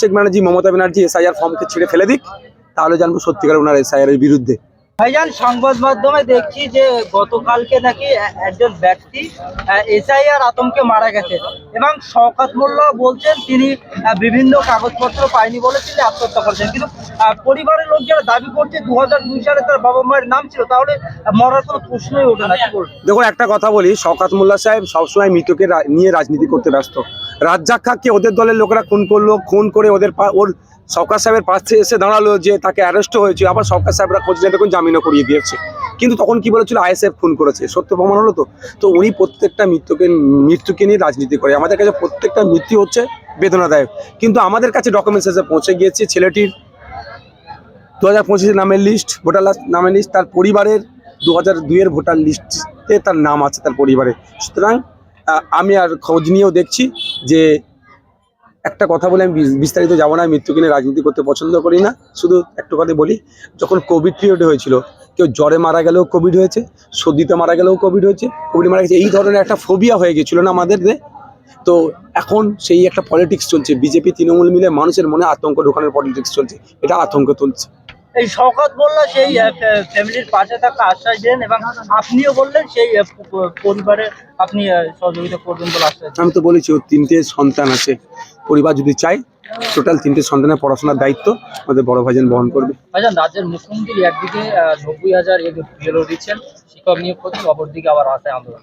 Sheikh Banerjee Mamata Banerjee SIR ফর্মকে ছিঁড়ে ফেলে দিক তাহলে জানব সত্যিকার ওনার এসআইআর এর বিরুদ্ধে। ভাইজান সংবাদ মাধ্যমে দেখছি যে গতকালকে নাকি একজন ব্যক্তি এসআইআর আতঙ্কে মারা গেছে এবং শওকাত মোল্লা বলছেন তিনি বিভিন্ন কাগজপত্র পায়নি বলে তিনি আত্মহত্যা করেছেন। কিন্তু পরিবারের লোক যারা দাবি করছে দু দুই সালে তার বাবা মায়ের নাম ছিল তাহলে মরার কোনো প্রশ্নই ওঠে না। দেখুন একটা কথা বলি শওকাত মোল্লা সাহেব সবসময় মৃতকে নিয়ে রাজনীতি করতে ব্যস্ত। রাজ্জাক খাককে ওদের দলের লোকেরা খুন করল, খুন করে ওদের ওর সরকার সাহেবের পাশে এসে দাঁড়াল যে তাকে অ্যারেস্ট হয়েছে, আবার সরকার সাহেবরা খোঁজ নিয়ে জামিনও করিয়ে দিয়েছে। কিন্তু তখন কি বলেছিল? আইএসএফ খুন করেছে। সত্য প্রমাণ হলো তো? তো উনি প্রত্যেকটা মৃত্যুকে মৃত্যুকে নিয়ে রাজনীতি করে। আমাদের কাছে প্রত্যেকটা মৃত্যু হচ্ছে বেদনাদায়ক। কিন্তু আমাদের কাছে ডকুমেন্টস এসে পৌঁছে গিয়েছে ছেলেটির দু হাজার পঁচিশের নামের লিস্ট ভোটার নামের লিস্ট তার পরিবারের দু হাজার দুইয়ের ভোটার লিস্টে তার নাম আছে তার পরিবারে। সুতরাং আমি আর খোঁজ নিয়েও দেখছি যে একটা কথা বলে আমি বিস্তারিত যাব না মৃত্যু কিনে রাজনীতি করতে পছন্দ করি না শুধু একটু কথা বলি, যখন কোভিড পিরিয়ড হয়েছিল, কেউ জ্বরে মারা গেলেও কোভিড হয়েছে, সর্দিতে মারা গেলেও কোভিড হয়েছে কোভিড মারা গেছে, এই ধরনের একটা ফোবিয়া হয়ে গেছিল না আমাদের? তো এখন সেই একটা পলিটিক্স চলছে, বিজেপি, তৃণমূল মিলে মানুষের মনে আতঙ্ক ঢোকানোর পলিটিক্স চলছে, এটা আতঙ্ক তুলছে এই শওকত মোল্লা সেই ফ্যামিলির পাশে থাকা আশ্বাস দেন এবং আপনিও বললেন সেই পরিবারে আপনি সহযোগিতা করবেন বলে আশ্বাস আমি তো বলেছি ওর তিনটে সন্তান আছে। পরিবার যদি চাই টোটাল তিনটে সন্তানের পড়াশোনার দায়িত্ব আমাদের বড় ভাইজান বহন করবে। ভাইজান রাজ্যের মুখ্যমন্ত্রী একদিকে নব্বই হাজার বিএলও দিচ্ছেন শিক্ষক নিয়োগ করছেন অপরদিকে আবার আসে আন্দোলন।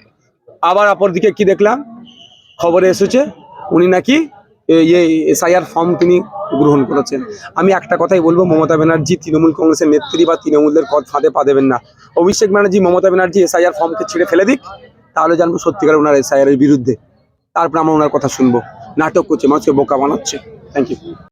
আবার অপরদিকে কি দেখলাম? খবরে এসেছে উনি নাকি ইয়ে এসআইআর ফর্ম তিনি গ্রহণ করেছেন। আমি একটা কথাই বলব, মমতা ব্যানার্জি তৃণমূল কংগ্রেসের নেত্রী বা তৃণমূলের পদ ফাঁদে পা দেবেন না। অভিষেক ব্যানার্জি, মমতা ব্যানার্জি এসআইআর ফর্মকে ছিঁড়ে ফেলে দিক, তাহলে জানব সত্যিকার ওনার এসআইআর এর বিরুদ্ধে। তারপর আমরা ওনার কথা শুনব। নাটক করছে, মানুষকে বোকা বানাচ্ছে। Thank you